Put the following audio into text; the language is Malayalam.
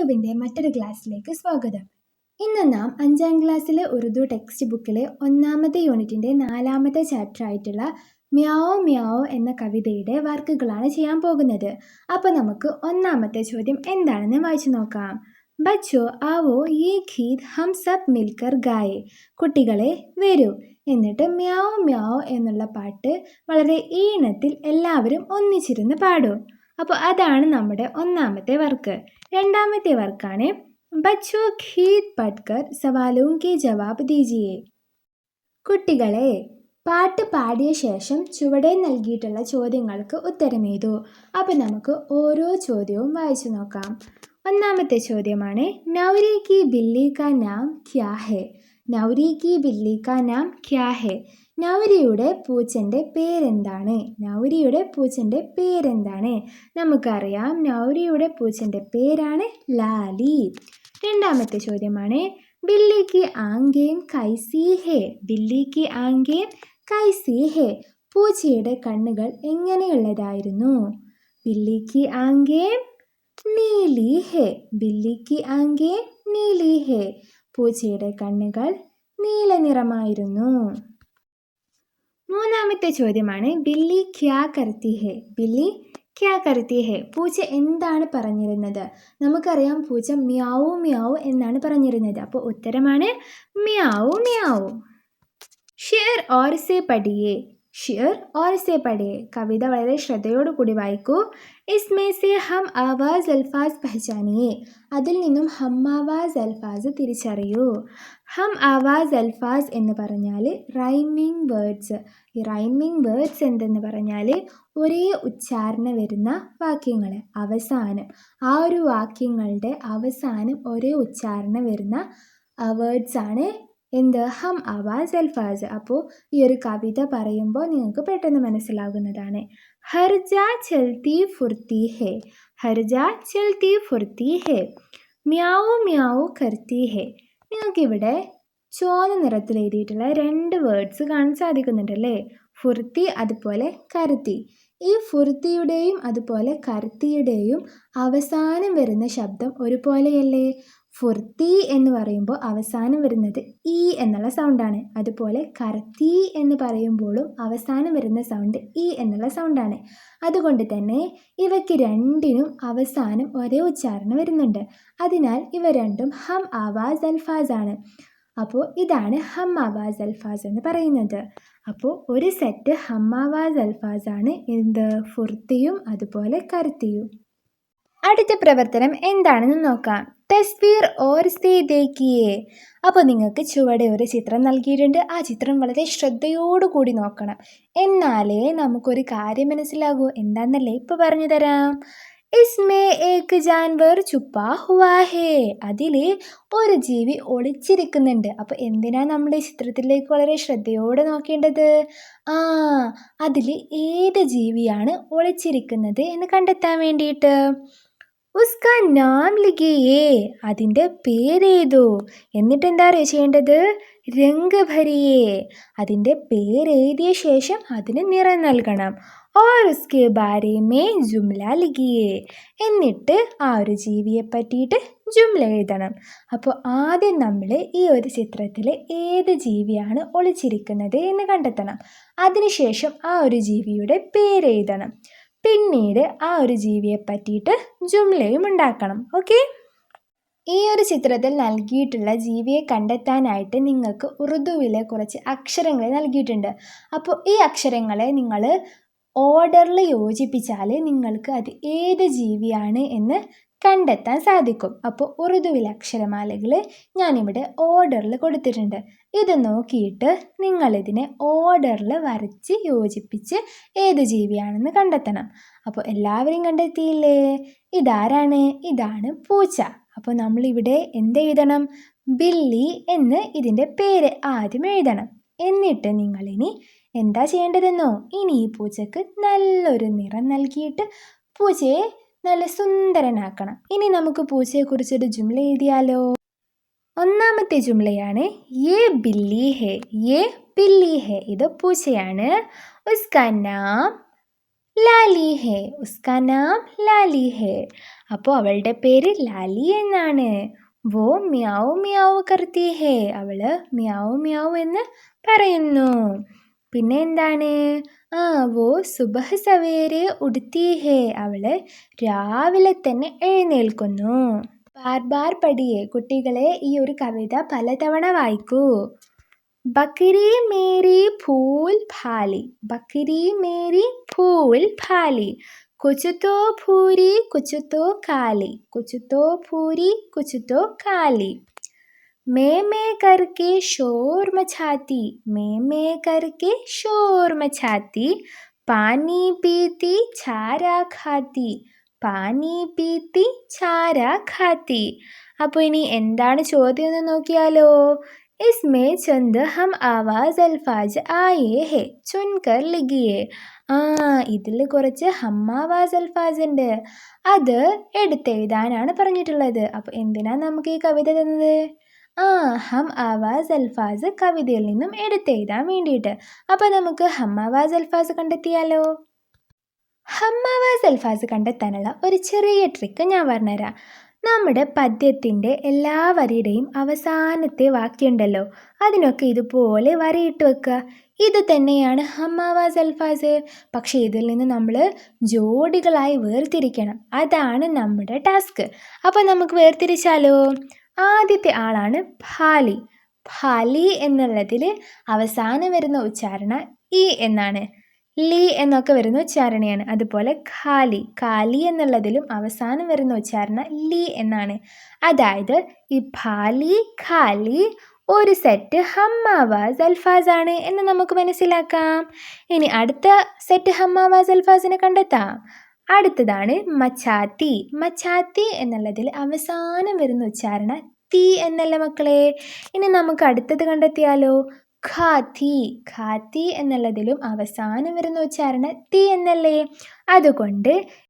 ഉറുദുവിന്റെ മറ്റൊരു ക്ലാസ്സിലേക്ക് സ്വാഗതം. ഇന്ന് നാം അഞ്ചാം ക്ലാസ്സിലെ ഉറുദു ടെക്സ്റ്റ് ബുക്കിലെ ഒന്നാമത്തെ യൂണിറ്റിന്റെ നാലാമത്തെ ചാപ്റ്റർ ആയിട്ടുള്ള മ്യാവോ മ്യാവോ എന്ന കവിതയുടെ വർക്കുകളാണ് ചെയ്യാൻ പോകുന്നത്. അപ്പോൾ നമുക്ക് ഒന്നാമത്തെ ചോദ്യം എന്താണെന്ന് വായിച്ചു നോക്കാം. ബച്ചോ ആവോ ഈ ഖീദ് ഹം സബ് മിൽക്കർ ഗായെ കുട്ടികളെ വരൂ എന്നിട്ട് മ്യാവോ മ്യാവോ എന്നുള്ള പാട്ട് വളരെ ഈണത്തിൽ എല്ലാവരും ഒന്നിച്ചിരുന്ന് പാടൂ. അപ്പോൾ അതാണ് നമ്മുടെ ഒന്നാമത്തെ വർക്ക്. രണ്ടാമത്തെ വർക്കാണ് ബച്ചോ ഖീത് പഠ്കർ സവാലും കെ ജവാബ് ദീജിയെ. കുട്ടികളെ പാട്ട് പാടിയ ശേഷം ചുവടെ നൽകിയിട്ടുള്ള ചോദ്യങ്ങൾക്ക് ഉത്തരമെഴുതൂ അപ്പോൾ നമുക്ക് ഓരോ ചോദ്യവും വായിച്ചു നോക്കാം. ഒന്നാമത്തെ ചോദ്യമാണ് നൗരി കി ബില്ലി കാ നാം ക്യാ ഹെ? നൗരി കി ബില്ലി കാ നാം ക്യാ ഹെ? നൗരിയുടെ പൂച്ചന്റെ പേരെന്താണ്? നൗരിയുടെ പൂച്ചന്റെ പേരെന്താണ്? നമുക്കറിയാം നൗരിയുടെ പൂച്ചന്റെ പേരാണ് ലാലി. രണ്ടാമത്തെ ചോദ്യമാണ് ബില്ലിക്ക് ആംഗേം കൈസി ഹേ ബില്ലിക്ക് ആംഗേം കൈസി ഹേ പൂച്ചയുടെ കണ്ണുകൾ എങ്ങനെയുള്ളതായിരുന്നു? ബില്ലിക്ക് ആംഗേം നീലി ഹേ ബില്ലിക്ക് ആംഗേം നീലി ഹേ പൂച്ചയുടെ കണ്ണുകൾ നീല നിറമായിരുന്നു. മൂന്നാമത്തെ ചോദ്യമാണ് ബില്ലി ക്യാ കർത്തി ഹെ? ബില്ലി ക്യാ കർത്തി ഹേ? പൂച്ച എന്താണ് പറഞ്ഞിരുന്നത്? നമുക്കറിയാം പൂച്ച മ്യാവു മ്യാവു എന്നാണ് പറഞ്ഞിരുന്നത്. അപ്പോൾ ഉത്തരമാണ് മ്യാവു മ്യാവു. ഷേർ ഓർസെ പടിയേ. ഷിയർ ഓർ പടേ കവിത വളരെ ശ്രദ്ധയോടുകൂടി വായിക്കൂ. ഇസ്മേ സെ ഹം ആവാസ് അൽഫാസ് പഹചാനിയെ അതിൽ നിന്നും ഹം ആവാസ് അൽഫാസ് തിരിച്ചറിയൂ. ഹം ആവാസ് അൽഫാസ് എന്ന് പറഞ്ഞാൽ റൈമിംഗ് വേർഡ്സ്. ഈ റൈമിംഗ് വേർഡ്സ് എന്തെന്ന് പറഞ്ഞാൽ ഒരേ ഉച്ചാരണ വരുന്ന വാക്യങ്ങൾ അവസാനം. ആ ഒരു വാക്യങ്ങളുടെ അവസാനം ഒരേ ഉച്ചാരണ വരുന്ന വേർഡ്സാണ് എന്ത്? ഹം ആവാസ് അൽഫാസ് അപ്പോൾ ഈ ഒരു കവിത പറയുമ്പോൾ നിങ്ങൾക്ക് പെട്ടെന്ന് മനസ്സിലാകുന്നതാണ്. ഹർജ ചൽത്തി ഫുർത്തി ഹേ. ഹർജ ചൽത്തി ഫുർത്തി ഹേ. മ്യാവു മ്യാവു കർത്തി ഹേ. നിങ്ങൾക്കിവിടെ ചോന്ന നിറത്തിൽ എഴുതിയിട്ടുള്ള രണ്ട് വേർഡ്സ് കാണാൻ സാധിക്കുന്നുണ്ടല്ലേ? ഫുർത്തി അതുപോലെ കരുത്തി ഈ ഫുർത്തിയുടെയും അതുപോലെ കരുത്തിയുടെയും അവസാനം വരുന്ന ശബ്ദം ഒരുപോലെയല്ലേ? ഫുർത്തി എന്ന് പറയുമ്പോൾ അവസാനം വരുന്നത് ഈ എന്നുള്ള സൗണ്ടാണ് അതുപോലെ കർത്തി എന്ന് പറയുമ്പോഴും അവസാനം വരുന്ന സൗണ്ട് ഈ എന്നുള്ള സൗണ്ടാണ് അതുകൊണ്ട് തന്നെ ഇവയ്ക്ക് രണ്ടിനും അവസാനം ഒരേ ഉച്ചാരണം വരുന്നുണ്ട്. അതിനാൽ ഇവ രണ്ടും ഹം ആവാസ് അൽഫാസ് ആണ്. അപ്പോൾ ഇതാണ് ഹം ആവാസ് അൽഫാസ് എന്ന് പറയുന്നത്. അപ്പോൾ ഒരു സെറ്റ് ഹം ആവാസ് അൽഫാസ് ആണ്. എന്ത്? ഫുർത്തിയും അതുപോലെ കർത്തിയും അടുത്ത പ്രവർത്തനം എന്താണെന്ന് നോക്കാം. തസ്വീർ ഓർ സേ ദേക്കിയേ അപ്പോൾ നിങ്ങൾക്ക് ചുവടെ ഒരു ചിത്രം നൽകിയിട്ടുണ്ട്. ആ ചിത്രം വളരെ ശ്രദ്ധയോടുകൂടി നോക്കണം. എന്നാലേ നമുക്കൊരു കാര്യം മനസ്സിലാകൂ. എന്താണെന്നല്ലേ ഇപ്പോൾ പറഞ്ഞു തരാം. ഇസ്മേ ഏക്ക് ജാൻവർ ചുപ്പാ ഹുവാ ഹേ. അതിൽ ഒരു ജീവി ഒളിച്ചിരിക്കുന്നുണ്ട്. അപ്പോൾ എന്തിനാണ് നമ്മൾ ഈ ചിത്രത്തിലേക്ക് വളരെ ശ്രദ്ധയോടെ നോക്കേണ്ടത്? ആ അതിൽ ഏത് ജീവിയാണ് ഒളിച്ചിരിക്കുന്നത് എന്ന് കണ്ടെത്താൻ വേണ്ടിയിട്ട്. ഉസ്ക നാം ലിഖിയേ അതിന്റെ പേരേതോ? എന്നിട്ട് എന്താ ചെയ്യേണ്ടത്? രംഗ് ഭരിയേ അതിന്റെ പേരെഴുതിയ ശേഷം അതിന് നിറം നൽകണം. ഓർ ഉസ്കെ ബാരെ മേ ജുംല ലിഖിയേ എന്നിട്ട് ആ ഒരു ജീവിയെ പറ്റിയിട്ട് ജുംല എഴുതണം. അപ്പോൾ ആദ്യം നമ്മൾ ഈ ഒരു ചിത്രത്തിൽ ഏത് ജീവിയാണ് ഒളിച്ചിരിക്കുന്നത് എന്ന് കണ്ടെത്തണം. അതിനുശേഷം ആ ഒരു ജീവിയുടെ പേരെഴുതണം. പിന്നീട് ആ ഒരു ജീവിയെ പറ്റിയിട്ട് ജുംലയും ഉണ്ടാക്കണം ഓക്കെ ഈ ഒരു ചിത്രത്തിൽ നൽകിയിട്ടുള്ള ജീവിയെ കണ്ടെത്താനായിട്ട് നിങ്ങൾക്ക് ഉറുദുവിലെ കുറച്ച് അക്ഷരങ്ങൾ നൽകിയിട്ടുണ്ട്. അപ്പോൾ ഈ അക്ഷരങ്ങളെ നിങ്ങൾ ഓർഡറിൽ യോജിപ്പിച്ചാൽ നിങ്ങൾക്ക് അത് ഏത് ജീവിയാണ് എന്ന് കണ്ടെത്താൻ സാധിക്കും. അപ്പോൾ ഉറുദുവിലെ അക്ഷരമാലകൾ ഞാനിവിടെ ഓർഡറിൽ കൊടുത്തിട്ടുണ്ട്. ഇത് നോക്കിയിട്ട് നിങ്ങളിതിനെ ഓർഡറിൽ വരച്ച് യോജിപ്പിച്ച് ഏത് ജീവിയാണെന്ന് കണ്ടെത്തണം. അപ്പോൾ എല്ലാവരും കണ്ടെത്തിയില്ലേ? ഇതാരാണ്? ഇതാണ് പൂച്ച. അപ്പോൾ നമ്മളിവിടെ എന്തെഴുതണം? ബില്ലി എന്ന് ഇതിന്റെ പേര് ആദ്യം എഴുതണം. എന്നിട്ട് നിങ്ങളിനി എന്താ ചെയ്യേണ്ടതെന്നോ? ഇനി ഈ പൂച്ചക്ക് നല്ലൊരു നിറം നൽകിയിട്ട് പൂച്ചയെ നല്ല സുന്ദരനാക്കണം. ഇനി നമുക്ക് പൂച്ചയെക്കുറിച്ചൊരു ജുംല എഴുതിയാലോ? ഒന്നാമത്തെ ജുംലയാണ് യേ ബില്ലി ഹേ യേ ബില്ലി ഹേ ഇത് പൂച്ചയാണ്. ഉസ്കാ നാം ലാലി ഹേ ഉസ്കാ നാം ലാലി ഹേ. അപ്പോൾ അവളുടെ പേര് ലാലി എന്നാണ്. വോ മ്യാവ് മ്യാവ് കർത്തി ഹേ അവൾ മ്യാവ് മ്യാവ് എന്ന് പറയുന്നു. പിന്നെ എന്താണ് ആ വോ സുബഹ് സവേരെ ഉടുത്തി ഹേ അവൾ രാവിലെ തന്നെ എഴുന്നേൽക്കുന്നു. ബാർബാർ ബാർ പടിയെ കുട്ടികളെ ഈ ഒരു കവിത പലതവണ വായിക്കൂ. ബക്കരി മേരി ഫൂൽ ഭാലി ബക്കരി മേരി ഫൂൽ ഭാലി കൊച്ചുത്തോ ഭൂരി കൊച്ചുത്തോ കാലി കൊച്ചുത്തോ ഭൂരി കൊച്ചുത്തോ കാലി. मैं मैं करके शोर मचाती मैं मैं करके शोर मचाती पानी पीती चारा खाती പാനി പീത്തി ചാര ഖാത്തി അപ്പോൾ ഇനി എന്താണ് ചോദ്യം എന്ന് നോക്കിയാലോ ഇസ്മേ ചന്ദ് ഹം ആവാസ് അൽഫാജ് ആയേ ഹേ ചുൻകർ ലിഖിയേ ആ ഇതിൽ കുറച്ച് ഹമ്മാവാസ് അൽഫാസ് ഉണ്ട് അത് എടുത്തെഴുതാനാണ് പറഞ്ഞിട്ടുള്ളത് അപ്പോൾ എന്തിനാണ് നമുക്ക് ഈ കവിത തന്നത് ആ ഹം ആവാസ് അൽഫാസ് കവിതയിൽ നിന്നും എടുത്തെഴുതാൻ വേണ്ടിയിട്ട്. അപ്പോൾ നമുക്ക് ഹം ആവാസ് അൽഫാസ് കണ്ടെത്തിയാലോ? ഹം ആവാസ് അൽഫാസ് കണ്ടെത്താനുള്ള ഒരു ചെറിയ ട്രിക്ക് ഞാൻ പറഞ്ഞുതരാം. നമ്മുടെ പദ്യത്തിന്റെ എല്ലാ വരിയുടെയും അവസാനത്തെ വാക്യമുണ്ടല്ലോ. അതിനൊക്കെ ഇതുപോലെ വരയിട്ട് വെക്കുക. ഇത് തന്നെയാണ് ഹമ്മാവാസ് അൽഫാസ്. പക്ഷേ ഇതിൽ നിന്ന് നമ്മൾ ജോഡികളായി വേർതിരിക്കണം. അതാണ് നമ്മുടെ ടാസ്ക്. അപ്പോൾ നമുക്ക് വേർതിരിച്ചാലോ? ആദ്യത്തെ ആളാണ് ഭാലി. ഭാലി എന്നുള്ളതിൽ അവസാനം വരുന്ന ഉച്ചാരണ ഇ എന്നാണ്. ലി എന്നൊക്കെ വരുന്ന ഉച്ചാരണയാണ്. അതുപോലെ ഖാലി. ഖാലി എന്നുള്ളതിലും അവസാനം വരുന്ന ഉച്ചാരണ ലി എന്നാണ്. അതായത് ഈ ഭാലി ഖാലി ഒരു സെറ്റ് ഹമ്മാവാസ് അൽഫാസ് ആണ് എന്ന് നമുക്ക് മനസ്സിലാക്കാം. ഇനി അടുത്ത സെറ്റ് ഹമ്മാവാസ് അൽഫാസിനെ കണ്ടെത്താം. അടുത്തതാണ് മച്ചാത്തി. മച്ചാത്തി എന്നുള്ളതിൽ അവസാനം വരുന്ന ഉച്ചാരണ തീ എന്നല്ല മക്കളെ? ഇനി നമുക്ക് അടുത്തത് കണ്ടെത്തിയാലോ? ഖാത്തി. ഖാത്തി എന്നുള്ളതിലും അവസാനം വരുന്ന ഉച്ചാരണ തീ എന്നല്ലേ? അതുകൊണ്ട്